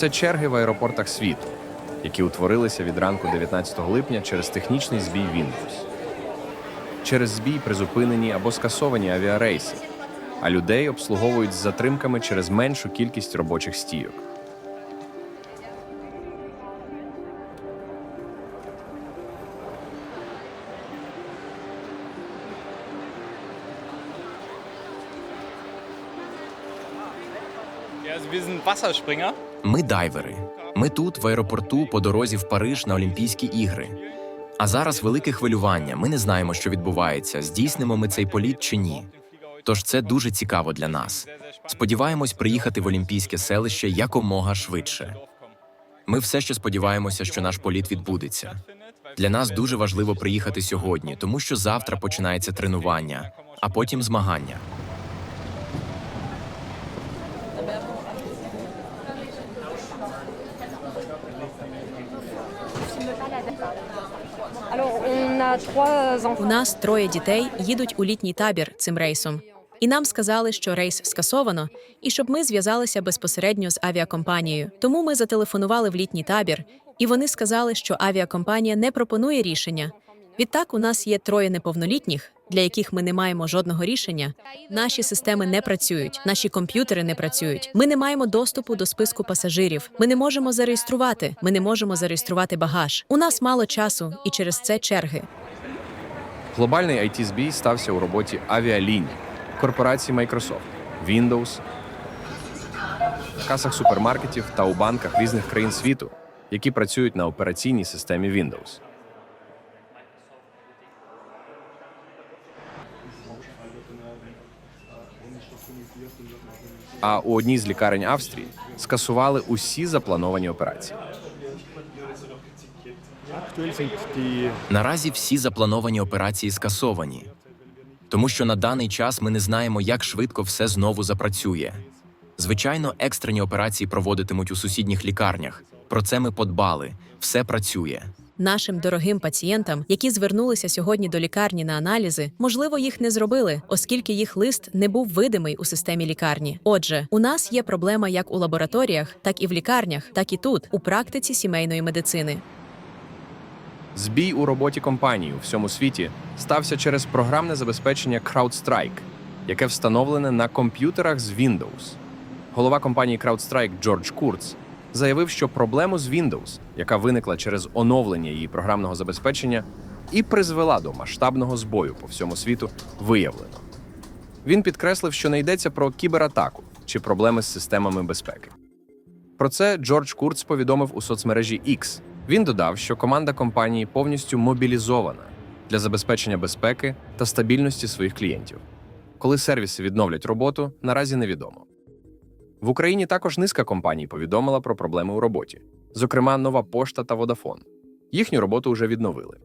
Це черги в аеропортах світу, які утворилися від ранку 19 липня через технічний збій Windows. Через збій призупинені або скасовані авіарейси, а людей обслуговують з затримками через меншу кількість робочих стійок. Ми дайвери. Ми тут, в аеропорту, по дорозі в Париж на Олімпійські ігри. А зараз велике хвилювання. Ми не знаємо, що відбувається, здійснимо ми цей політ чи ні. Тож це дуже цікаво для нас. Сподіваємось приїхати в Олімпійське селище якомога швидше. Ми все ще сподіваємося, що наш політ відбудеться. Для нас дуже важливо приїхати сьогодні, тому що завтра починається тренування, а потім змагання. У нас троє дітей їдуть у літній табір цим рейсом. І нам сказали, що рейс скасовано, і щоб ми зв'язалися безпосередньо з авіакомпанією. Тому ми зателефонували в літній табір, і вони сказали, що авіакомпанія не пропонує рішення. Відтак, у нас є троє неповнолітніх, для яких ми не маємо жодного рішення. Наші системи не працюють, наші комп'ютери не працюють. Ми не маємо доступу до списку пасажирів. Ми не можемо зареєструвати. Ми не можемо зареєструвати багаж. У нас мало часу, і через це черги. Глобальний it збій стався у роботі авіаліній, корпорації Microsoft, Windows, касах супермаркетів та у банках різних країн світу, які працюють на операційній системі Windows. А у одній з лікарень Австрії скасували усі заплановані операції. Наразі всі заплановані операції скасовані, тому що на даний час ми не знаємо, як швидко все знову запрацює. Звичайно, екстрені операції проводитимуть у сусідніх лікарнях. Про це ми подбали. Все працює. Нашим дорогим пацієнтам, які звернулися сьогодні до лікарні на аналізи, можливо, їх не зробили, оскільки їх лист не був видимий у системі лікарні. Отже, у нас є проблема як у лабораторіях, так і в лікарнях, так і тут, у практиці сімейної медицини. Збій у роботі компанії у всьому світі стався через програмне забезпечення CrowdStrike, яке встановлене на комп'ютерах з Windows. Голова компанії CrowdStrike Джордж Курц заявив, що проблему з Windows, яка виникла через оновлення її програмного забезпечення, і призвела до масштабного збою по всьому світу, виявлено. Він підкреслив, що не йдеться про кібератаку чи проблеми з системами безпеки. Про це Джордж Курц повідомив у соцмережі X. Він додав, що команда компанії повністю мобілізована для забезпечення безпеки та стабільності своїх клієнтів. Коли сервіси відновлять роботу, наразі невідомо. В Україні також низка компаній повідомила про проблеми у роботі, зокрема, нова пошта та Водафон. Їхню роботу вже відновили.